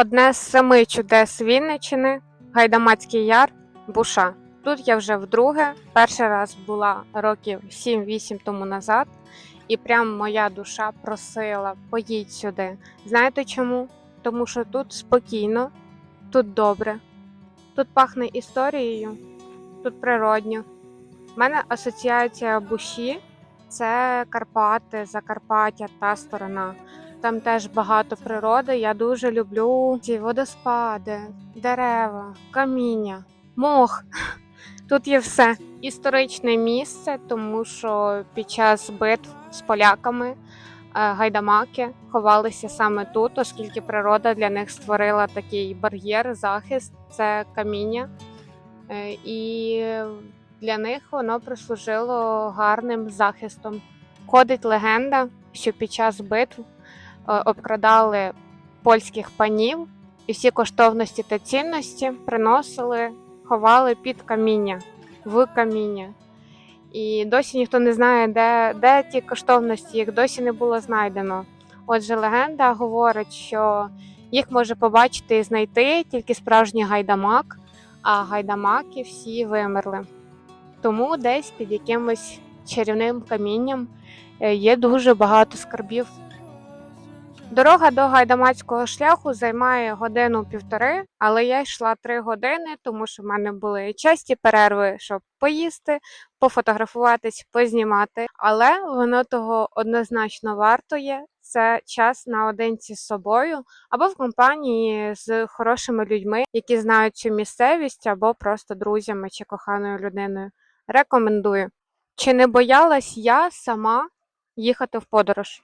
Одне з семи чудес Вінниччини Гайдамацький яр Буша. Тут я вже вдруге. Перший раз була років 7-8 тому назад, і прям моя душа просила поїдь сюди. Знаєте чому? Тому що тут спокійно, тут добре, тут пахне історією, тут природньо. У мене асоціація буші це Карпати, Закарпаття та сторона. Там теж багато природи. Я дуже люблю ці водоспади, дерева, каміння, мох. Тут є все. Історичне місце, тому що під час битв з поляками е, гайдамаки ховалися саме тут, оскільки природа для них створила такий бар'єр, захист це каміння. Е, І для них воно прислужило гарним захистом. Ходить легенда, що під час битв обкрадали польських панів, і всі коштовності та цінності приносили, ховали під каміння, в каміння. І досі ніхто не знає, де, де ті коштовності, їх досі не було знайдено. Отже, легенда говорить, що їх може побачити і знайти тільки справжній гайдамак, а гайдамаки всі вимерли. Тому десь під якимось чарівним камінням е, є дуже багато скарбів. Дорога до гайдамацького шляху займає годину-півтори, але я йшла три години, тому що в мене були часті перерви, щоб поїсти, пофотографуватись, познімати. Але воно того однозначно вартує. Це час наодинці з собою або в компанії з хорошими людьми, які знають цю місцевість, або просто друзями чи коханою людиною. Рекомендую. Чи не боялась я сама їхати в подорож?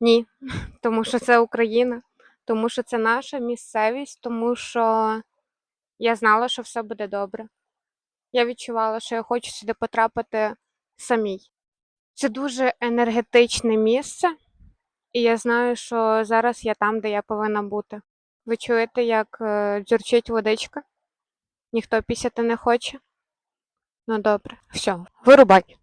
Ні, тому що це Україна, тому що це наша місцевість, тому що я знала, що все буде добре. Я відчувала, що я хочу сюди потрапити самій. Це дуже енергетичне місце, і я знаю, що зараз я там, де я повинна бути. Ви чуєте, як е, дзюрчить водичка? Ніхто пісяти не хоче? Ну добре, все, вирубай.